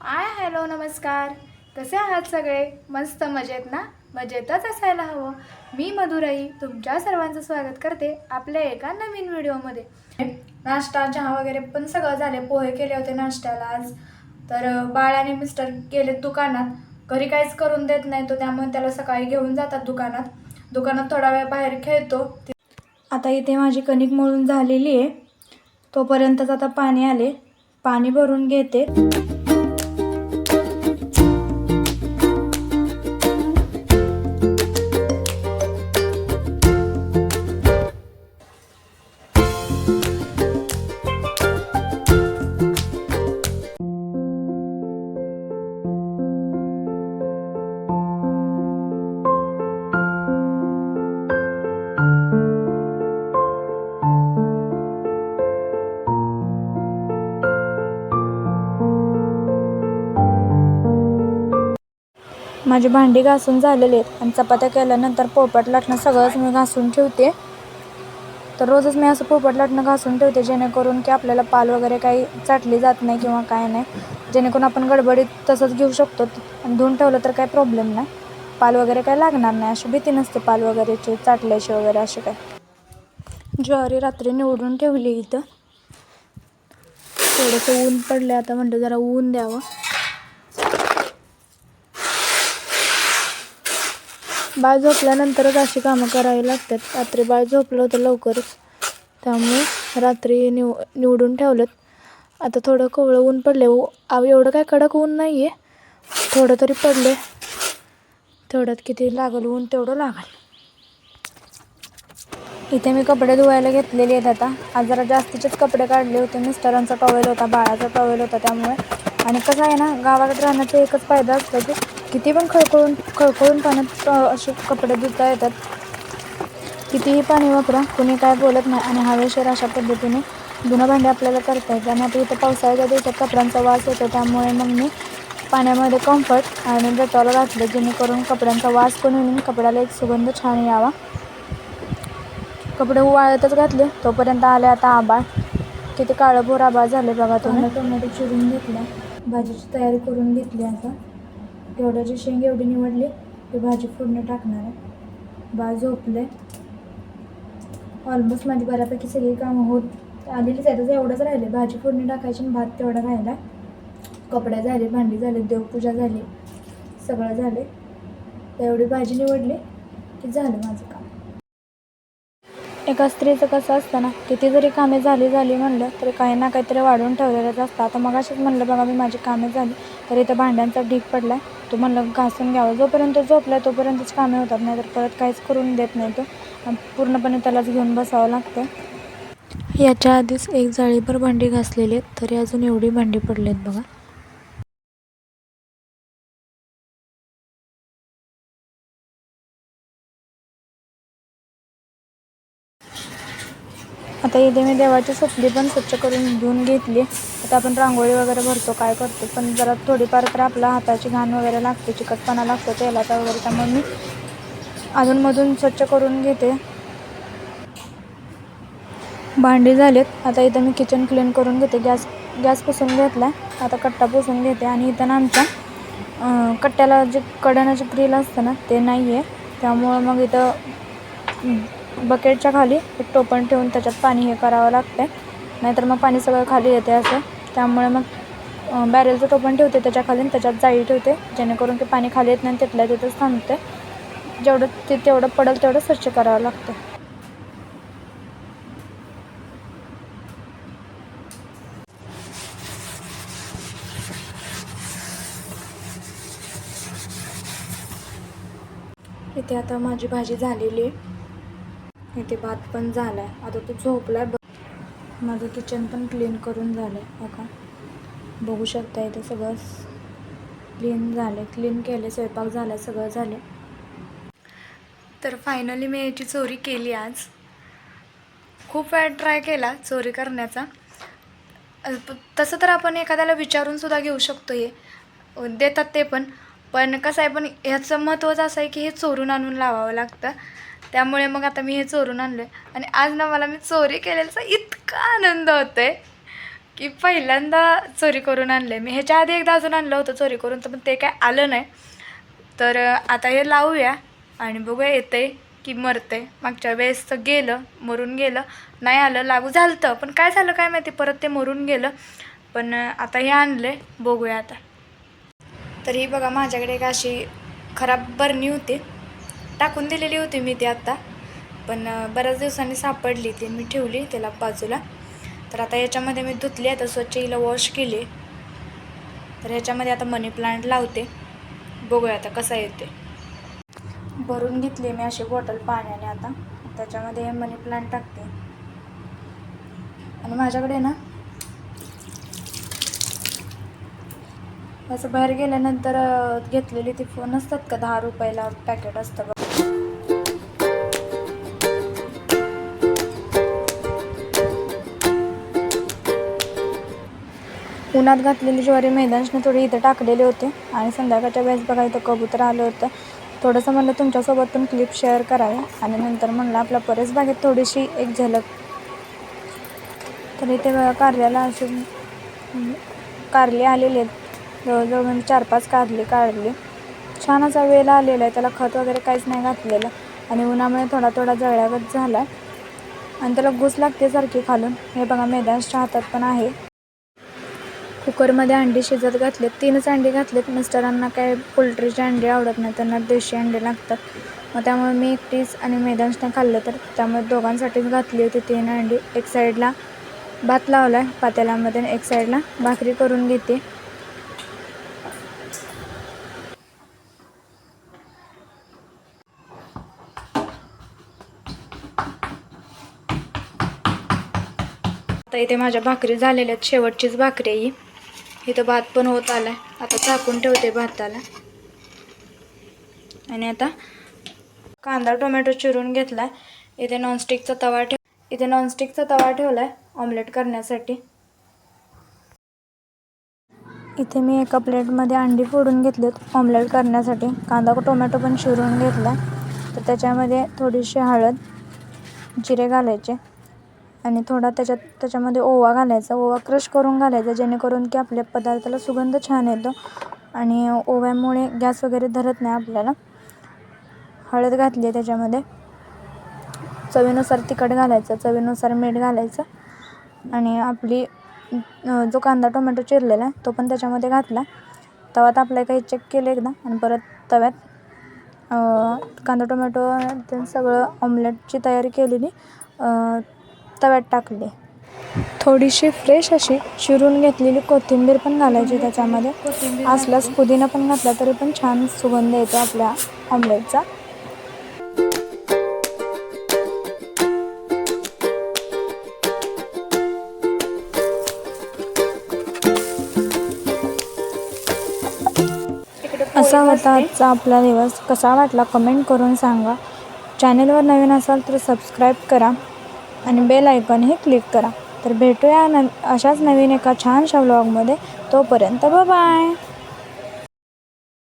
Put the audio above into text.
I hello नमस्कार. कसे आहात सगळे? मस्त मजेत ना? मजेतच असायला हवं. मी मधुराई तुमच्या सर्वांचं स्वागत करते आपल्या एका नवीन व्हिडिओमध्ये. नाश्ता चहा वगैरे पण सगळं झाले. पोहे केले होते नाश्त्याला आज. तर बाळ आणि मिस्टर गेले दुकानात. घरी काहीच करून देत नाही तो त्यामुळे त्याला सकाळी घेऊन जातात दुकानात. दुकानात थोडा वेळ बाहेर खेळतो. आता इथे माझी कणिक मळून झालेली आहे. तोपर्यंतच आता पाणी आले. पाणी भरून घेते. माझी भांडी घासून झालेली आहेत आणि चपात्या केल्यानंतर पोपट लाटणं सगळंच मी घासून ठेवते. तर रोजच मी असं पोपट लाटणं घासून ठेवते जेणेकरून की आपल्याला पाल वगैरे काही चाटली जात नाही किंवा काय नाही. जेणेकरून आपण गडबडीत तसंच घेऊ शकतो आणि धुवून ठेवलं तर काही प्रॉब्लेम नाही. पाल वगैरे काही लागणार नाही अशी भीती नसते पाल वगैरेची चाटल्याशी वगैरे असे काय ज्वारी रात्री निवडून ठेवली इथं. थोडंसं ऊन पडलं आता म्हणलं जरा ऊन द्यावं. बाळ झोपल्यानंतरच अशी कामं करावी लागतात. रात्री बाळ झोपलं होतं लवकरच त्यामुळे रात्री निव निवडून ठेवलं आता थोडं कोवळं ऊन पडले आव एवढं काय कडक ऊन नाही आहे थोडं तरी पडले तेवढ्यात किती लागल ऊन तेवढं लागल. इथे मी कपडे धुवायला घेतलेले आहेत आता. आज जरा जास्तीचेच कपडे काढले होते. मिस्टरांचा टॉवेल होता बाळाचा टॉवेल होता त्यामुळे. आणि कसं आहे ना गावाकडे राहण्याचा एकच फायदा असतो की किती पण खळखळून खळखळून पाण्यात असे कपडे धुता येतात. कितीही पाणी वापरा कुणी काय बोलत नाही आणि हवेशीर अशा पद्धतीने धुणं भांडी आपल्याला करता येतात. आणि आता इथं पावसाळ्याच्या दिवसात कपड्यांचा वास येतो त्यामुळे मग मी पाण्यामध्ये कम्फर्ट आणि डेटॉल घातलं जेणेकरून कपड्यांचा वास पण येऊन कपड्याला एक सुगंध छान यावा. कपडे वाळतच घातले तोपर्यंत आले आता आबाळ किती काळं भोर आबाळ झाले बघा तुम्ही. टोमॅटो चिरून घेतला. भाजीची तयारी करून घेतली आता. एवढ्याची शेंग एवढी निवडली की भाजी फोडणी टाकणार आहे. बा झोपले ऑलमोस्ट माझी बऱ्यापैकी सगळी कामं होत आलेलीच आहे तसं एवढंच राहिले भाजी फोडणी टाकायची आणि भात तेवढा राहिला. कपडे झाले भांडी झाली देवपूजा झाली सगळं झाले एवढी भाजी निवडली की झालं माझं काम. एका स्त्रीचं कसं असतं ना किती जरी कामे झाली झाली म्हणलं तरी काही ना काहीतरी वाढवून ठेवलेलंच असतं. आता मग अशीच म्हणलं बघा मी माझी कामे झाली तर इथं भांड्यांचा ढीक पडला आहे तो मला घासून घ्यावं. जोपर्यंत झोपला तोपर्यंतच कामे होतात नाही तर परत काहीच करून देत नाही तो. पूर्णपणे त्यालाच घेऊन बसावं लागतं याच्या आधीच एक जाळीभर भांडी घासलेली आहेत तरी अजून एवढी भांडी पडली आहेत बघा. आता इथे मी देवाची सुपली पण स्वच्छ करून घेऊन घेतली. आता आपण रांगोळी वगैरे भरतो काय करतो पण जरा थोडीफार तर आपल्या हाताची घाण वगैरे लागते चिकटपणा लागतो तेलाचा वगैरे त्यामुळे मी अधूनमधून स्वच्छ करून घेते. भांडी झालेत. आता इथं मी किचन क्लीन करून घेते. गॅस गॅस पुसून घेतला आता कट्टा पुसून घेते. आणि इथं ना आमच्या कट्ट्याला जे कड्यानं जे ग्रिल असतं ना ते नाही आहे त्यामुळं मग इथं बकेटच्या खाली एक टोपण ठेवून त्याच्यात पाणी हे करावं लागतं नाहीतर मग पाणी सगळं खाली येते असं. त्यामुळे मग बॅरेलचं टोपण ठेवते त्याच्याखाली आणि त्याच्यात जाळी ठेवते जेणेकरून की पाणी खाली येत नाही तिथल्या तिथंच थांबते. जेवढं ते तेवढं पडेल तेवढं स्वच्छ करावं लागतं इथे आता माझी भाजी झालेली आहे. इथे भात पण झाला आहे आता तो झोपला आहे माझं किचन पण क्लीन करून झालं आहे का बघू शकता इथे सगळं क्लीन झालं क्लीन केले स्वयंपाक झाला सगळं झालं तर फायनली मी याची चोरी केली आज. खूप वेळा ट्राय केला चोरी करण्याचा. तसं तर आपण एखाद्याला विचारूनसुद्धा घेऊ शकतो हे देतात ते पण. पण कसं आहे पण ह्याचं महत्त्वाचं असं आहे की हे चोरून आणून लावावं लागतं. त्यामुळे मग आता मी हे चोरून आणलं आणि आज ना मला मी चोरी केलेल्याचा इतका आनंद होतो आहे की पहिल्यांदा चोरी करून आणलं आहे मी ह्याच्या आधी एकदा अजून आणलं होतं चोरी करून तर पण ते काय आलं नाही. तर आता हे लावूया आणि बघूया येते की मरते मागच्या वेळेस तर गेलं मरून गेलं. नाही आलं लागू झालं पण काय झालं काय माहिती परत ते मरून गेलं. पण आता हे आणलं बघूया आता. तर ही बघा माझ्याकडे एक अशी खराब बरणी होती. टाकून दिलेली होती मी ती आत्ता पण बऱ्याच दिवसांनी सापडली ती. मी ठेवली त्याला बाजूला. तर आता याच्यामध्ये मी धुतली आता स्वच्छ हिला वॉश केली. तर ह्याच्यामध्ये आता मनी प्लांट लावते. बघूया आता कसा येते. भरून घेतली मी अशी बॉटल पाण्याने आता. त्याच्यामध्ये मनी प्लांट टाकते. आणि माझ्याकडे ना असं बाहेर गेल्यानंतर घेतलेली ती फोन असतात का? दहा रुपयाला पॅकेट असतं उन्हात घातलेली ज्वारी मैदानने थोडी इथं टाकलेले होते आणि संध्याकाळच्या वेळेस बघा इथं कबूतर आलं होतं. थोडंसं म्हणलं तुमच्यासोबत पण क्लिप शेअर करावी आणि नंतर म्हणलं आपल्या परस बागेत थोडीशी एक झलक. तर इथे बघा कारल्याला असे कारले आलेले आहेत. जवळजवळ म्हणजे चार पाच कारले काढले. छान असा वेल आलेला आहे. त्याला खत वगैरे काहीच नाही घातलेलं आणि उन्हामुळे थोडा थोडा जळ्यागत झाला आणि त्याला घुस लागते सारखी खालून. हे बघा मैदानच्या हातात पण आहे. कुकरमध्ये अंडी शिजत घातलेत. तीनच अंडी घातलेत. मिस्टरांना काय पोल्ट्रीचे अंडे आवडत नाही त्यांना देशी अंडे लागतात. मग त्यामुळे मी एकटीच आणि मैदानने खाल्लं तर त्यामुळे दोघांसाठीच घातली होती तीन अंडी. एक साईडला भात लावला आहे पातेल्यामध्ये एक साईडला भाकरी करून घेते. आता इथे माझ्या भाकरी झालेल्या आहेत. शेवटचीच भाकरी आहे ही. इथं भात पण होत आला आता झाकून ठेवते भाताला. आणि आता कांदा टोमॅटो चिरून घेतला इथे नॉनस्टिकचा तवा ठेव इथे नॉनस्टिकचा तवा ठेवला आहे ऑमलेट करण्यासाठी. इथे मी एका प्लेटमध्ये अंडी फोडून घेतलीत ऑमलेट करण्यासाठी. कांदा टोमॅटो पण चिरून घेतला तर त्याच्यामध्ये थोडीशी हळद जिरे घालायचे. आणि थोडा त्याच्यात त्याच्यामध्ये ओवा घालायचा. ओवा क्रश करून घालायचा जेणेकरून की आपल्या पदार्थाला सुगंध छान येतो. आणि ओव्यामुळे गॅस वगैरे धरत नाही आपल्याला. हळद घातली आहे त्याच्यामध्ये. चवीनुसार तिखट घालायचं चवीनुसार मीठ घालायचं. आणि आपली जो कांदा टोमॅटो चिरलेला आहे तो पण त्याच्यामध्ये घातला. तवात आपल्या काही चेक केलं एकदा. आणि परत तव्यात कांदा टोमॅटो ते सगळं ऑमलेटची तयारी केलेली. तव्यात टाकली. थोडीशी फ्रेश अशी चिरून घेतलेली कोथिंबीर पण घालायची त्याच्यामध्ये. असल्यास पुदिना पण घातला तरी पण छान सुगंध येतो आपल्या ऑमलेटचा असा होता आजचा आपला दिवस. कसा वाटला कमेंट करून सांगा. चॅनेलवर नवीन असाल तर सबस्क्राईब करा. आणि बेल आयकॉनही क्लिक करा. तर भेटूया न अशाच नवीन एका छानशा व्लॉगमध्ये तोपर्यंत बाय